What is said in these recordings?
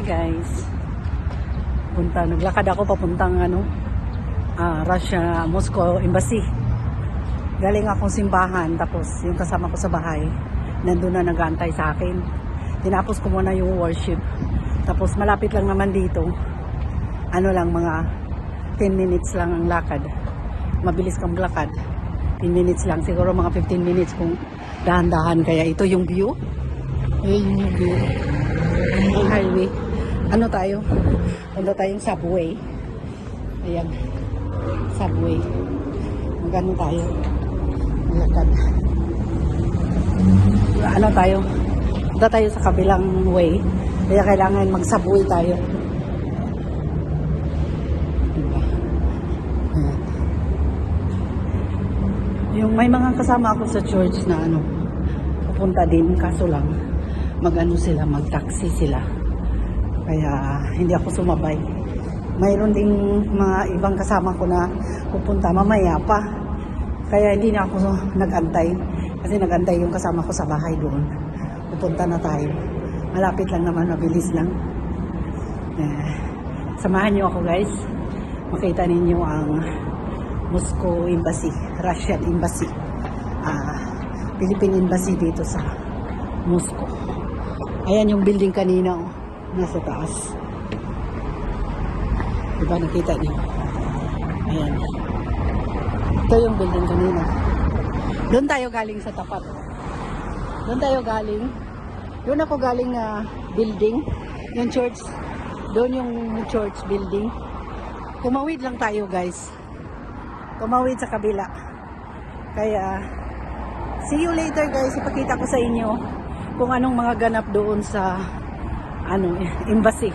Hi guys. Punta, naglakad ako papuntang ano, ah, Russia, Moscow Embassy. Galing akong simbahan tapos yung kasama ko sa bahay nandun na nag-aantay sa akin. Tinapos ko muna yung worship. Tapos malapit lang naman dito. Ano lang mga 10 minutes lang ang lakad. Mabilis kang lakad. 10 minutes lang. Siguro mga 15 minutes kung dahan-dahan. Kaya ito yung view. Ayun yung view highway. Ano tayo? Punta tayong subway. Ayan. Subway. Magano tayo? Lakad. Ano tayo? Punta tayo sa kabilang way. Kaya kailangan mag-subway tayo. Diba? Yung may mga kasama ako sa church na ano, pupunta din kaso lang mag-ano sila, mag-taxi sila. Kaya hindi ako sumabay. Mayroon ding mga ibang kasama ko na pupunta mamaya pa. Kaya hindi na ako nag-antay. Kasi nag-antay yung kasama ko sa bahay doon. Pupunta na tayo. Malapit lang naman, mabilis lang. Eh, samahan niyo ako guys. Makita ninyo ang Moscow Embassy, Russian Embassy. Ah, Philippine Embassy dito sa Moscow. Ayan yung building kanina, oh, nasa taas. Diba nakita niyo? Ayan. Ito yung building kanina. Doon tayo galing sa tapat. Doon tayo galing. Doon ako galing na building. Yung church. Doon yung church building. Tumawid lang tayo guys. Tumawid sa kabila. Kaya, see you later guys. Ipakita ko sa inyo kung anong mga ganap doon sa ano embassy.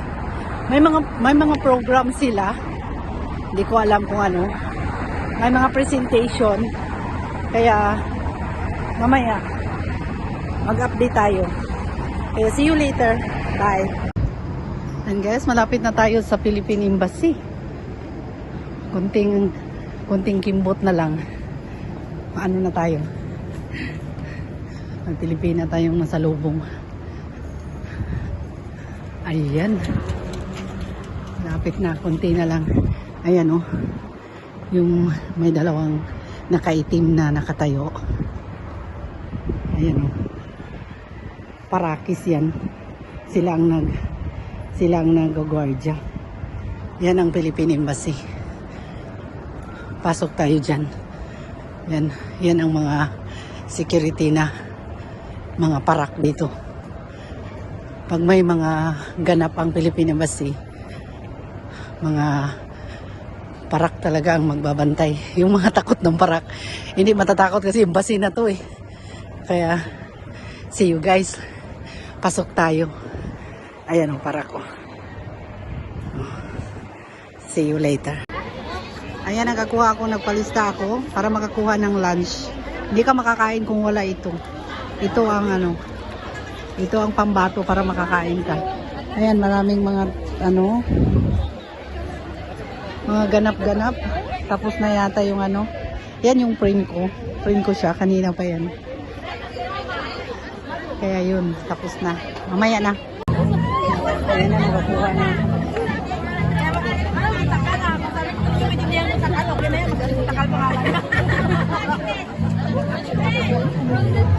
May mga may mga program sila. Hindi ko alam kung ano. May mga presentation. Kaya mamaya mag-update tayo. Kaya see you later. Bye. And guys, malapit na tayo sa Philippine Embassy. Kunting kunting kimbot na lang. Ano na tayo? Ang Pilipina tayong nasa lubong. Ayan. Lapit na, konti na lang. Ayan oh. Yung may dalawang nakaitim na nakatayo. Ayan oh. Parakis yan. Sila ang nag sila ang nag-guardia. Yan ang Philippine Embassy. Pasok tayo dyan. Yan, yan ang mga security na mga parak dito. Pag may mga ganap ang Philippine Embassy, mga parak talaga ang magbabantay. Yung mga takot ng parak, hindi matatakot kasi embassy na to eh. Kaya, see you guys. Pasok tayo. Ayan ang parak ko. See you later. Ayan, nakakuha ako, nagpalista ako para makakuha ng lunch. Hindi ka makakain kung wala ito. Ito ang ano, ito ang pambato para makakain ka. Ayan, maraming mga ano, mga ganap-ganap. Tapos na yata yung ano, yan yung print ko. Print ko siya, kanina pa yan. Kaya yun, tapos na. Mamaya na. Ayan na, nakakuha na. Maraming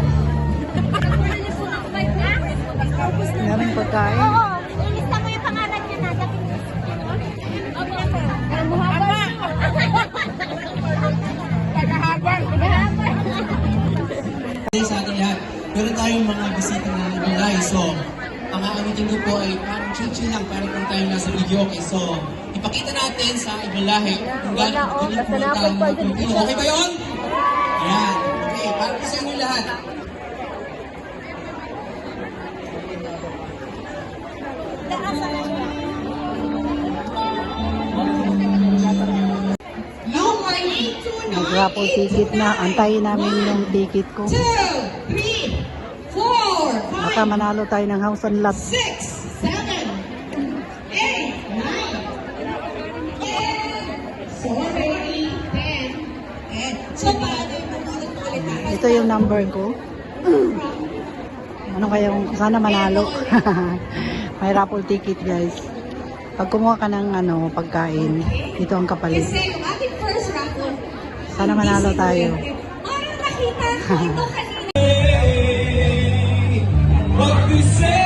pagkain. Oo, ilista mo yung pangalan niya na. Kamuhaban. Tagahaban. Tagahaban. sa ating lahat. Meron tayong mga bisita na nagulay. So, ang aamitin ko po ay parang chill-chill lang, parang kung tayo nasa video. Okay, so, ipakita natin sa ibang lahi kung gaano kung pumunta ang mga Pilipino. Okay ba yun? Ayan. Okay, para sa inyo lahat. 829. Nag-raffle ticket na. Antayin namin yung ticket ko. Baka manalo tayo ng house and lot. Ito yung number ko. Ano kaya kung sana manalo? May raffle ticket guys. Pag kumuha ka ng ano, pagkain, ito ang kapalit. Kasi yung ating first raffle, Sana manalo tayo. Parang nakita ko ito kanina. What we say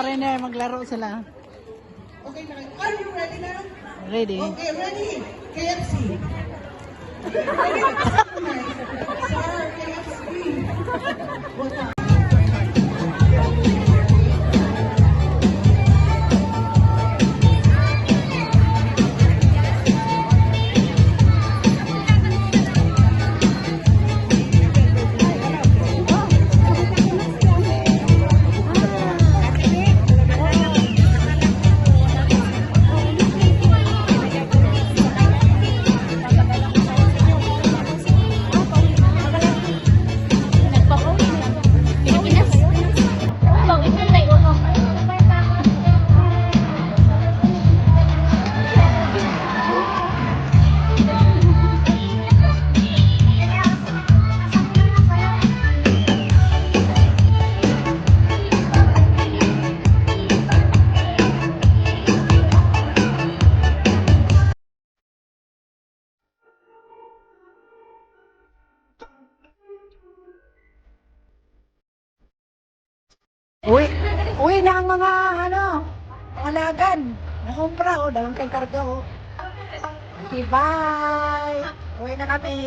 foreigner, maglaro sila. Okay na. Are you ready na? Ready? Okay, ready. KFC. Sir, KFC. Uy, mga ano, mga lagan. Nakumpra o, dalang kay karga o. Okay, bye. Uwi na kami.